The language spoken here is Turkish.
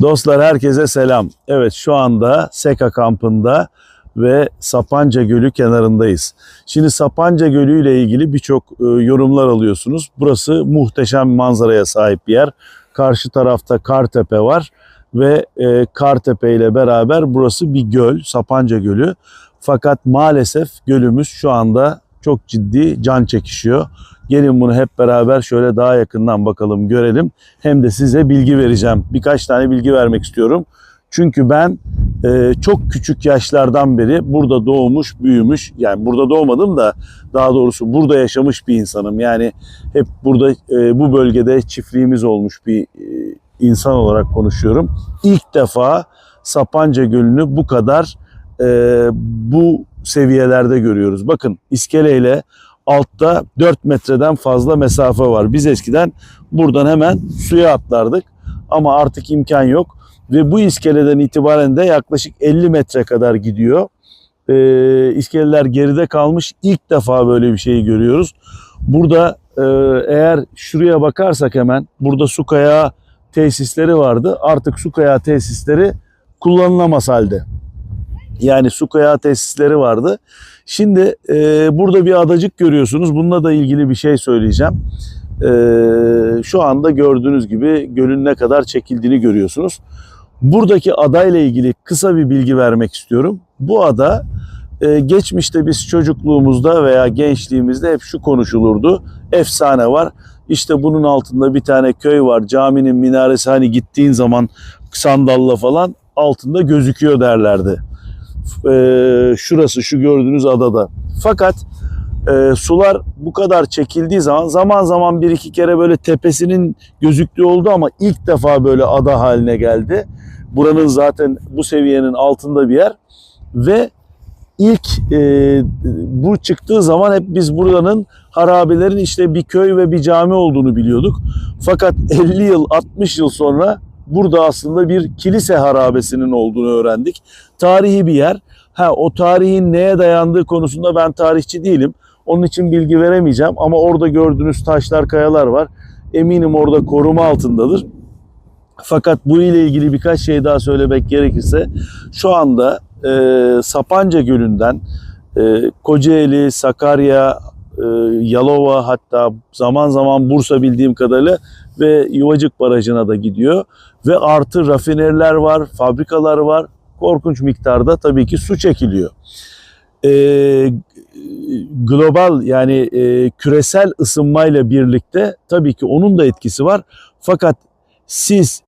Dostlar herkese selam. Evet şu anda Seka kampında ve Sapanca Gölü kenarındayız. Şimdi Sapanca Gölü ile ilgili birçok e, yorumlar alıyorsunuz. Burası muhteşem manzaraya sahip bir yer. Karşı tarafta Kartepe var ve e, Kartepe ile beraber burası bir göl, Sapanca Gölü. Fakat maalesef gölümüz şu anda çok ciddi can çekişiyor. Gelin bunu hep beraber şöyle daha yakından bakalım, görelim. Hem de size bilgi vereceğim. Birkaç tane bilgi vermek istiyorum. Çünkü ben e, çok küçük yaşlardan beri burada doğmuş, büyümüş. Yani burada doğmadım da daha doğrusu burada yaşamış bir insanım. Yani hep burada e, bu bölgede çiftliğimiz olmuş bir e, insan olarak konuşuyorum. İlk defa Sapanca Gölü'nü bu kadar e, bu seviyelerde görüyoruz. Bakın iskeleyle altta 4 metreden fazla mesafe var. Biz eskiden buradan hemen suya atlardık ama artık imkan yok. Ve bu iskeleden itibaren de yaklaşık 50 metre kadar gidiyor. Ee, iskeleler geride kalmış. İlk defa böyle bir şeyi görüyoruz. Burada e, eğer şuraya bakarsak hemen burada su kayağı tesisleri vardı. Artık su kayağı tesisleri kullanılamaz halde. Yani su kayağı tesisleri vardı. Şimdi e, burada bir adacık görüyorsunuz. Bununla da ilgili bir şey söyleyeceğim. E, şu anda gördüğünüz gibi gölün ne kadar çekildiğini görüyorsunuz. Buradaki adayla ilgili kısa bir bilgi vermek istiyorum. Bu ada e, geçmişte biz çocukluğumuzda veya gençliğimizde hep şu konuşulurdu. Efsane var. İşte bunun altında bir tane köy var. Caminin minaresi hani gittiğin zaman sandalla falan altında gözüküyor derlerdi. E, şurası şu gördüğünüz adada. Fakat e, sular bu kadar çekildiği zaman zaman zaman bir iki kere böyle tepesinin gözüktüğü oldu ama ilk defa böyle ada haline geldi. Buranın zaten bu seviyenin altında bir yer ve ilk e, bu çıktığı zaman hep biz buranın harabelerin işte bir köy ve bir cami olduğunu biliyorduk. Fakat 50 yıl 60 yıl sonra burada aslında bir kilise harabesinin olduğunu öğrendik. Tarihi bir yer. Ha o tarihin neye dayandığı konusunda ben tarihçi değilim. Onun için bilgi veremeyeceğim ama orada gördüğünüz taşlar, kayalar var. Eminim orada koruma altındadır. Fakat bu ile ilgili birkaç şey daha söylemek gerekirse şu anda e, Sapanca Gölü'nden e, Kocaeli, Sakarya, e, Yalova hatta zaman zaman Bursa bildiğim kadarıyla ve Yuvacık Barajı'na da gidiyor. Ve artı rafineriler var, fabrikalar var. Korkunç miktarda tabii ki su çekiliyor. E, global yani e, küresel ısınmayla birlikte tabii ki onun da etkisi var. Fakat siz